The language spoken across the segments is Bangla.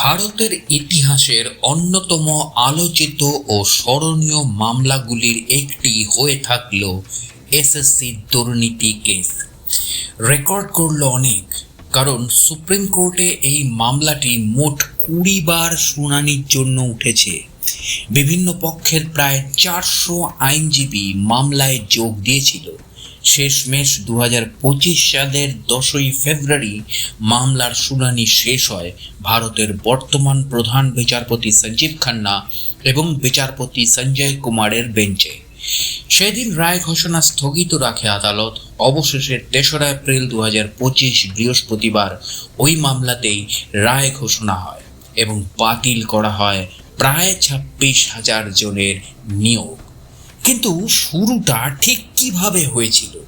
ভারতের ইতিহাসের অন্যতম আলোচিত ও স্মরণীয় মামলাগুলির একটি হয়ে থাকল এসএসসি দুর্নীতি কেস। রেকর্ড করল অনেক, কারণ সুপ্রিম কোর্টে এই মামলাটি মোট কুড়ি বার শুনানির জন্য উঠেছে। বিভিন্ন পক্ষের প্রায় চারশো আইনজীবী মামলায় যোগ দিয়েছিল। শেষমেশ দু হাজার পঁচিশ সালের দশই ফেব্রুয়ারি মামলার শুনানি শেষ হয় ভারতের বর্তমান প্রধান বিচারপতি সঞ্জীব খান্না এবং বিচারপতি সঞ্জয় কুমারের বেঞ্চে। সেদিন রায় ঘোষণা স্থগিত রাখে আদালত। অবশেষে তেসরা এপ্রিল দু হাজার পঁচিশ বৃহস্পতিবার ওই মামলাতেই রায় ঘোষণা হয় এবং বাতিল করা হয় প্রায় ছাব্বিশ হাজার জনের নিয়োগ। কিন্তু শুরুটা ঠিক কীভাবে হয়েছিল?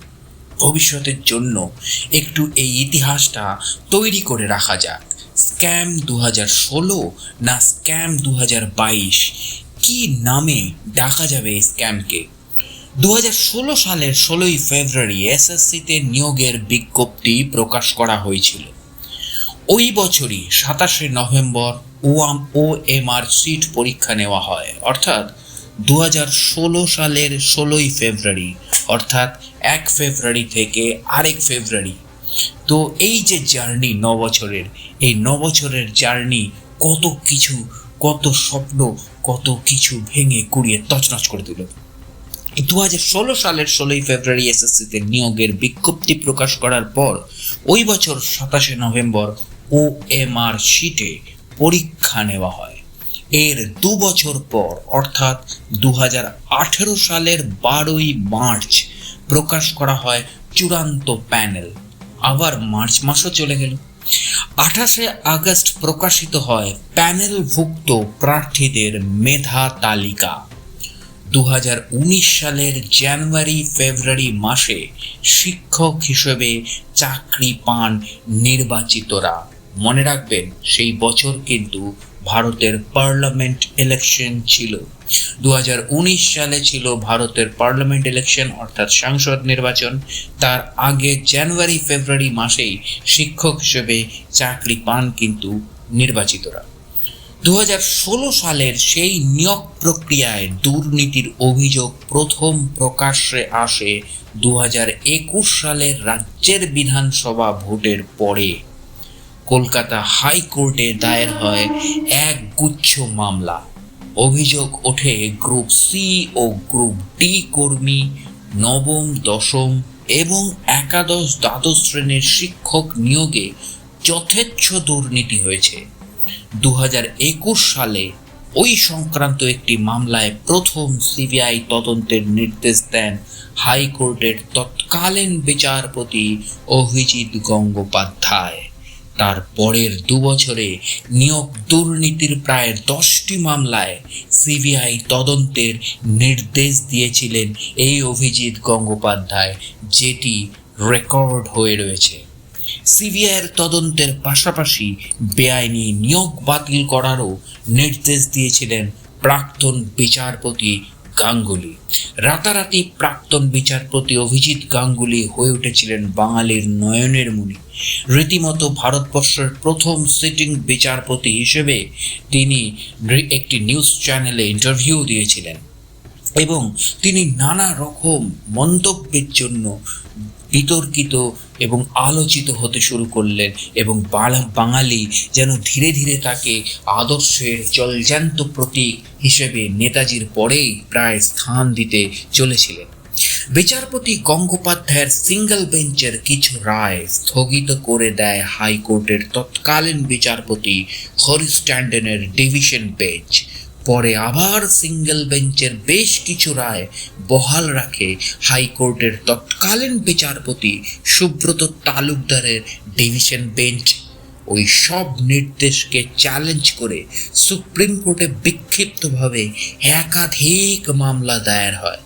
ভবিষ্যতের জন্য একটু এই ইতিহাসটা তৈরি করে রাখা যাক। স্ক্যাম দু হাজার ষোলো না স্ক্যাম দু হাজার বাইশ? কি নামে ডাকা যাবে এই স্ক্যামকে? দু ষোলো সালের ষোলোই ফেব্রুয়ারি এসএসসিতে নিয়োগের বিজ্ঞপ্তি প্রকাশ করা হয়েছিল। ওই বছরই সাতাশে নভেম্বর ওয়াম ও এম আর সিট পরীক্ষা নেওয়া হয়। অর্থাৎ দু হাজার ষোলো সালের ষোলোই ফেব্রুয়ারি, অর্থাৎ এক ফেব্রুয়ারি থেকে আরেক ফেব্রুয়ারি। তো এই যে জার্নি ন বছরের এই ন বছরের জার্নি কত কিছু, কত স্বপ্ন, কত কিছু ভেঙে কুড়িয়ে তছনছ করে দিল। দু হাজার ষোলো সালের ষোলোই ফেব্রুয়ারি এসএসসিতে নিয়োগের বিজ্ঞপ্তি প্রকাশ করার পর, ওই বছর সাতাশে নভেম্বর ও এম আর শিটে পরীক্ষা নেওয়া হয়। এর দু বছর পর, অর্থাৎ দু হাজার আঠেরো সালের বারোই মার্চ, প্রকাশ করা হয় চূড়ান্ত প্যানেল। আবার মার্চ মাসও চলে গেল। আঠাশে আগস্ট প্রকাশিত হয় প্যানেলভুক্ত প্রার্থীদের মেধা তালিকা। দু হাজার উনিশ সালের জানুয়ারি ফেব্রুয়ারি মাসে শিক্ষক হিসেবে চাকরি পান নির্বাচিতরা। মনে রাখবেন, সেই বছর কিন্তু ভারতের পার্লামেন্ট ইলেকশন ছিল। দু হাজার উনিশ সালে ছিল ভারতের পার্লামেন্ট ইলেকশন অর্থাৎ সাংসদ নির্বাচন। তার আগে জানুয়ারি, ফেব্রুয়ারি মাসেই শিক্ষক হিসেবে চাকরি পান কিন্তু নির্বাচিতরা। দু হাজার ষোলো সালের সেই নিয়োগ প্রক্রিয়ায় দুর্নীতির অভিযোগ প্রথম প্রকাশ্যে আসে দু সালের রাজ্যের বিধানসভা ভোটের পরে। কলকাতা হাইকোর্টে দায়ের হয় এক গুচ্ছ মামলা। অভিযোগ ওঠে গ্রুপ সি ও গ্রুপ ডি কর্মী নবম, দশম এবং একাদশ দ্বাদশ শ্রেণির শিক্ষক নিয়োগে যথেচ্ছ দুর্নীতি হয়েছে। দু হাজার একুশ সালে ওই সংক্রান্ত একটি মামলায় প্রথম সিবিআই তদন্তের নির্দেশ দেন হাইকোর্টের তৎকালীন বিচারপতি অভিজিৎ গঙ্গোপাধ্যায়। তার পরের দু বছরে নিয়োগ দুর্নীতির প্রায় দশটি মামলায় সিবিআই তদন্তের নির্দেশ দিয়েছিলেন এই অভিজিৎ গঙ্গোপাধ্যায়, যেটি রেকর্ড হয়ে রয়েছে। সিবিআইয়ের তদন্তের পাশাপাশি বেআইনি নিয়োগ বাতিল করারও নির্দেশ দিয়েছিলেন প্রাক্তন বিচারপতি গাঙ্গুলি। রাতারাতি প্রাক্তন বিচারপতি অভিজিৎ গাঙ্গুলি হয়ে উঠেছিলেন বাঙালির নয়নের মুনি। রীতিমতো ভারতবর্ষের প্রথম সিটিং বিচারপতি হিসেবে তিনি একটি নিউজ চ্যানেলে ইন্টারভিউ দিয়েছিলেন এবং তিনি নানা রকম মন্তব্যের জন্য বিতর্কিত এবং আলোচিত হতে শুরু করলেন এবং বাঙালি যেন ধীরে ধীরে তাকে আদর্শের জলজান্ত প্রতীক হিসেবে নেতাজির পরেই প্রায় স্থান দিতে চলেছিলেন। বিচারপতি গঙ্গোপাধ্যায়ের সিঙ্গেল বেঞ্চের কিছু রায় স্থগিত করে দেয় হাইকোর্টের তৎকালীন বিচারপতি হরিশ ট্যান্ডনের ডিভিশন বেঞ্চ পরে আবার সিঙ্গেল বেঞ্চের বেশ কিছু রায় বহাল রাখে হাইকোর্টের তৎকালীন বিচারপতি সুব্রত তালুকদারের ডিভিশন বেঞ্চ। ওই সব নির্দেশকে চ্যালেঞ্জ করে সুপ্রিম কোর্টে বিক্ষিপ্তভাবে একাধিক মামলা দায়ের হয়।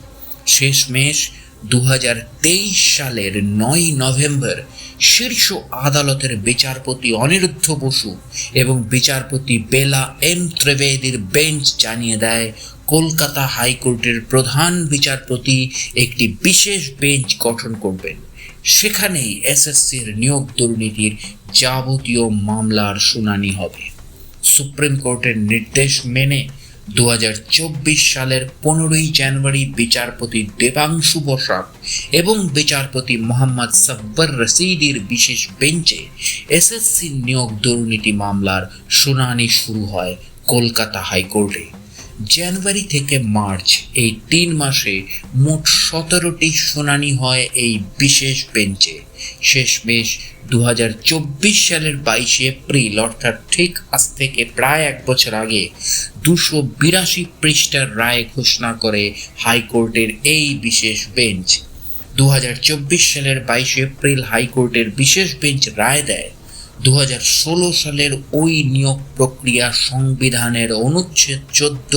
শেষমেশ দু হাজার তেইশ সালের নয় নভেম্বর শীর্ষ আদালতের বিচারপতি অনিরুদ্ধ বসু এবং বিচারপতি বেলা এম ত্রিবেদীর বেঞ্চ জানিয়ে দেয়, কলকাতা হাইকোর্টের প্রধান বিচারপতি একটি বিশেষ বেঞ্চ গঠন করবেন। সেখানেই এসএসসির নিয়োগ দুর্নীতির যাবতীয় মামলার শুনানি হবে। সুপ্রিম কোর্টের নির্দেশ মেনে দু হাজার চব্বিশ সালের পনেরোই জানুয়ারি বিচারপতি দেবাংশু বসাক এবং বিচারপতি মোহাম্মদ সাব্বর রশিদির বিশেষ বেঞ্চে এসএসসি নিয়োগ দুর্নীতি মামলার শুনানি শুরু হয় কলকাতা হাইকোর্টে। জানুয়ারি থেকে মার্চ এই তিন মাসে মোট সতেরোটি শুনানি হয় এই বিশেষ বেঞ্চে। শেষমেশ দু সালের বাইশে এপ্রিল, অর্থাৎ ঠিক আজ থেকে প্রায় এক বছর আগে দুশো বিরাশি পৃষ্ঠার রায় ঘোষণা করে হাইকোর্টের এই বিশেষ বেঞ্চ। দু হাজার চব্বিশ সালের বাইশে এপ্রিল হাইকোর্টের বিশেষ বেঞ্চ রায় দেয়। দু হাজার ষোলো সালের ওই নিয়োগ প্রক্রিয়া সংবিধানের অনুচ্ছেদ চোদ্দ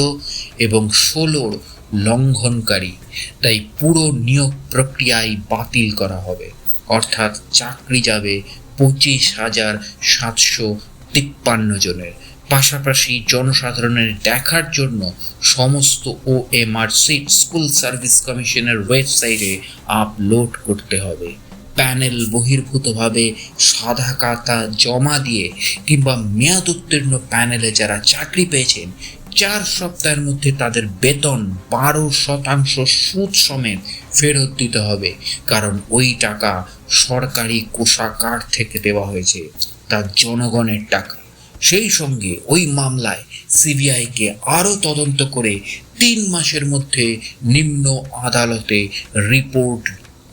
এবং ষোলোর লঙ্ঘনকারী। তাই পুরো নিয়োগ প্রক্রিয়াই বাতিল করা হবে। অর্থাৎ চাকরি যাবে পঁচিশ হাজার সাতশো তিপ্পান্ন জনের। পাশাপাশি জনসাধারণের দেখার জন্য সমস্ত O MR sheet school service কমিশনের ওয়েবসাইটে আপলোড করতে হবে। প্যানেল বহির্ভূতভাবে সাদা কাতা জমা দিয়ে কিংবা মেয়াদ উত্তীর্ণ প্যানেলে যারা চাকরি পেয়েছেন, চার সপ্তাহের মধ্যে তাদের বেতন বারো শতাংশ সুদ সমেত ফেরত দিতে হবে। কারণ ওই টাকা সরকারি কোষাগার থেকে দেওয়া হয়েছে, তা জনগণের টাকা। সেই সঙ্গে ওই মামলায় সিবিআইকে আরও তদন্ত করে তিন মাসের মধ্যে নিম্ন আদালতে রিপোর্ট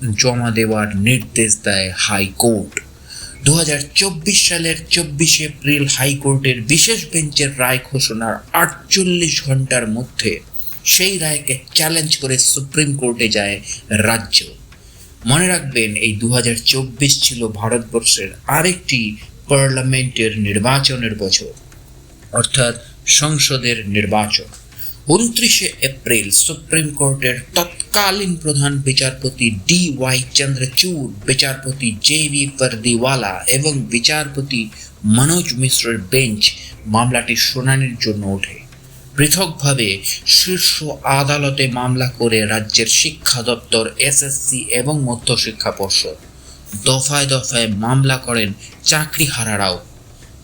জমা দেওয়ার নির্দেশ দেয় হাইকোর্ট। দুহাজার চব্বিশ সালের চব্বিশে এপ্রিল হাইকোর্টের বিশেষ বেঞ্চের রায় ঘোষণার আটচল্লিশ ঘণ্টার মধ্যে সেই রায়কে চ্যালেঞ্জ করে সুপ্রিম কোর্টে যায় রাজ্য। মনে রাখবেন, এই দু হাজার চব্বিশ ছিল ভারতবর্ষের আরেকটি পার্লামেন্টের নির্বাচনের বছর, অর্থাৎ সংসদের নির্বাচন। উনত্রিশে এপ্রিল সুপ্রিম কোর্টের তৎকালীন প্রধান বিচারপতি ডি ওয়াই চন্দ্রচূড়, বিচারপতি জে ভি ফর্দিওয়ালা এবং বিচারপতি মনোজ মিশ্রের বেঞ্চ মামলাটি শুনানির জন্য ওঠে। পৃথকভাবে শীর্ষ আদালতে মামলা করে রাজ্যের শিক্ষা দপ্তর, এসএসসি এবং মধ্যশিক্ষা পর্ষদ। দফায় দফায় মামলা করেন চাকরি চাকরিহারারাও।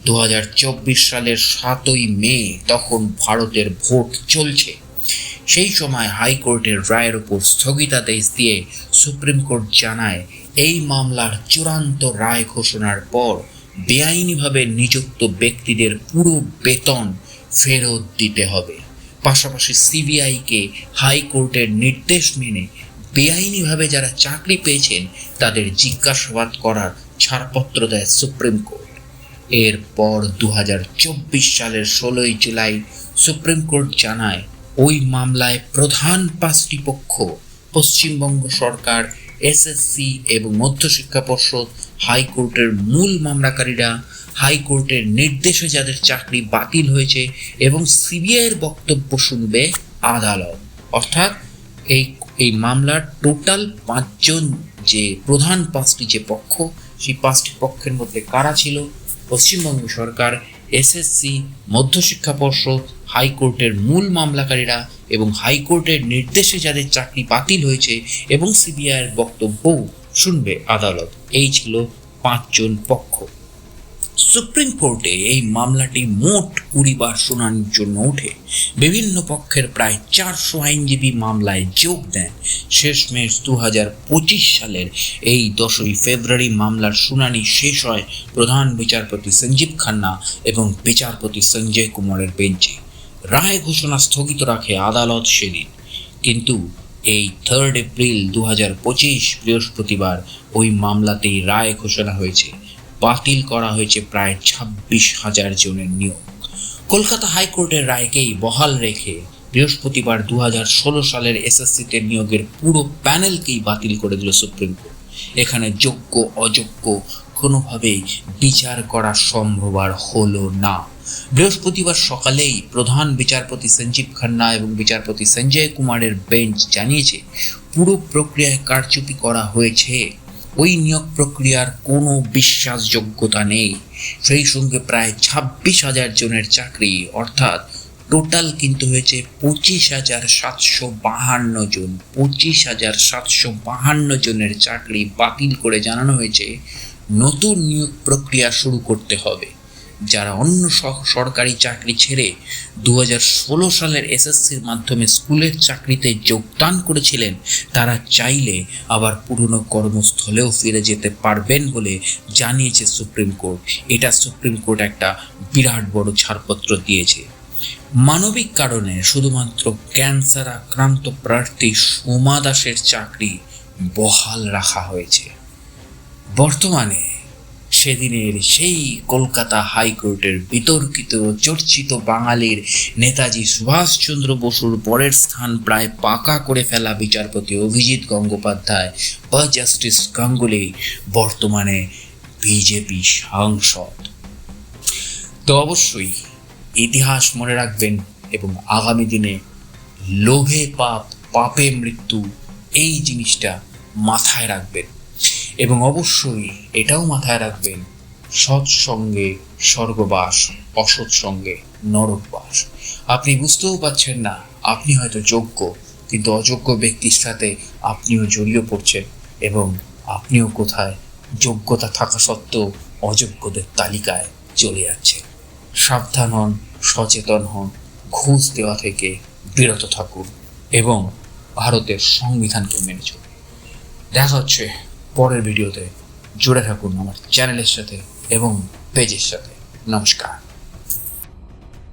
দু হাজার চব্বিশ সালের সাতই মে তখন ভারতের ভোট চলছে। সেই সময় হাইকোর্টের রায়ের উপর স্থগিতাদেশ দিয়ে সুপ্রিম কোর্ট জানায়, এই মামলার চূড়ান্ত রায় ঘোষণার পর বেআইনিভাবে নিযুক্ত ব্যক্তিদের পুরো বেতন ফেরত দিতে হবে। পাশাপাশি সিবিআইকে হাইকোর্টের নির্দেশ মেনে বেআইনিভাবে যারা চাকরি পেয়েছেন, তাদের জিজ্ঞাসাবাদ করার ছাড়পত্র দেয় সুপ্রিম কোর্ট। এরপর দু হাজার চব্বিশ সালের ষোলোই জুলাই সুপ্রিম কোর্ট জানায়, ওই মামলায় প্রধান পাঁচটি পক্ষ, পশ্চিমবঙ্গ সরকার, এসএসসি এবং মধ্যশিক্ষা পর্ষদ, হাইকোর্টের মূল মামলাকারীরা, হাইকোর্টের নির্দেশে যাদের চাকরি বাতিল হয়েছে এবং সিবিআইয়ের বক্তব্য শুনবে আদালত। অর্থাৎ এই এই মামলার টোটাল পাঁচজন যে প্রধান পাঁচটি যে পক্ষ সেই পাঁচটি পক্ষের মধ্যে কারা ছিল? পশ্চিমবঙ্গ সরকার, এসএসসি, মধ্যশিক্ষা পর্ষদ, হাইকোর্টের মূল মামলাকারীরা এবং হাইকোর্টের নির্দেশে যাদের চাকরি বাতিল হয়েছে এবং সিবিআইয়ের বক্তব্যও শুনবে আদালত। এই ছিল পাঁচজন পক্ষ। সুপ্রিম কোর্টে এই মামলাটি মোট কুড়ি বার শুনানির জন্য ওঠে। বিভিন্ন পক্ষের প্রায় চারশো আইনজীবী মামলায় যোগ দেন। শেষমেশ দু হাজার পঁচিশ সালের এই দশই ফেব্রুয়ারি মামলার শুনানি শেষ হয় প্রধান বিচারপতি সঞ্জীব খান্না এবং বিচারপতি সঞ্জয় কুমারের বেঞ্চে। রায় ঘোষণা স্থগিত রাখে আদালত সেদিন। কিন্তু এই থার্ড এপ্রিল দু হাজার পঁচিশ বৃহস্পতিবার ওই মামলাতেই রায় ঘোষণা হয়েছে। বাতিল করা হয়েছে প্রায় ছাব্বিশ হাজার জনের নিয়োগ। কলকাতা হাইকোর্টের রায়কেই বহাল রেখে বৃহস্পতিবার দু হাজার ষোলো সালের এসএসসিতে নিয়োগের পুরো প্যানেলকেই বাতিল করে দিল সুপ্রিম কোর্ট। এখানে যোগ্য, অযোগ্য কোনোভাবেই বিচার করা সম্ভব আর হলো না। বৃহস্পতিবার সকালেই প্রধান বিচারপতি সঞ্জীব খান্না এবং বিচারপতি সঞ্জয় কুমারের বেঞ্চ জানিয়েছে, পুরো প্রক্রিয়ায় কারচুপি করা হয়েছে। ওই নিয়োগ প্রক্রিয়ার কোনো বিশ্বাসযোগ্যতা নেই। সেই সঙ্গে প্রায় ছাব্বিশ হাজার জনের চাকরি, অর্থাৎ টোটাল কিন্তু হয়েছে পঁচিশ হাজার সাতশো বাহান্ন জন। পঁচিশ হাজার সাতশো বাহান্ন জনের চাকরি বাতিল করে জানানো হয়েছে। নতুন নিয়োগ প্রক্রিয়া শুরু করতে হবে। যারা অন্য সরকারি চাকরি ছেড়ে দু সালের এসএসসির মাধ্যমে স্কুলের চাকরিতে যোগদান করেছিলেন, তারা চাইলে আবার পুরনো কর্মস্থলেও ফিরে যেতে পারবেন বলে জানিয়েছে সুপ্রিম কোর্ট। এটা সুপ্রিম কোর্ট একটা বিরাট বড় ছাড়পত্র দিয়েছে। মানবিক কারণে শুধুমাত্র ক্যান্সার আক্রান্ত প্রার্থী সোমা দাসের চাকরি বহাল রাখা হয়েছে। বর্তমানে সেদিনের সেই কলকাতা হাইকোর্টের বিতর্কিত চর্চিত বাঙালির নেতাজি সুভাষচন্দ্র বসুর পরের স্থান প্রায় পাকা করে ফেলা বিচারপতি অভিজিৎ গঙ্গোপাধ্যায় বা জাস্টিস গাঙ্গুলি, বর্তমানে বিজেপি সাংসদ। তো অবশ্যই ইতিহাস মনে রাখবেন এবং আগামী দিনে লোভে পাপ, পাপে মৃত্যু, এই জিনিসটা মাথায় রাখবেন। এবং অবশ্যই এটাও মাথায় রাখবেন সৎ সঙ্গে স্বর্গবাস অসৎ সঙ্গে নরকবাস। আপনি বুঝতেও পারছেন না, আপনি হয়তো যোগ্য, কিন্তু অযোগ্য ব্যক্তির সাথে আপনিও জড়িয়ে পড়ছেন এবং আপনিও কোথায় যোগ্যতা থাকা সত্ত্বেও অযোগ্যদের তালিকায় চলে যাচ্ছেন। সাবধান হন, সচেতন হন ঘুষ দেওয়া থেকে বিরত থাকুন এবং ভারতের সংবিধানকে মেনে চলুন। দেখা হচ্ছে পরের ভিডিওতে জুড়ে থাকুন আমার চ্যানেলের সাথে এবং পেজের সাথে। নমস্কার।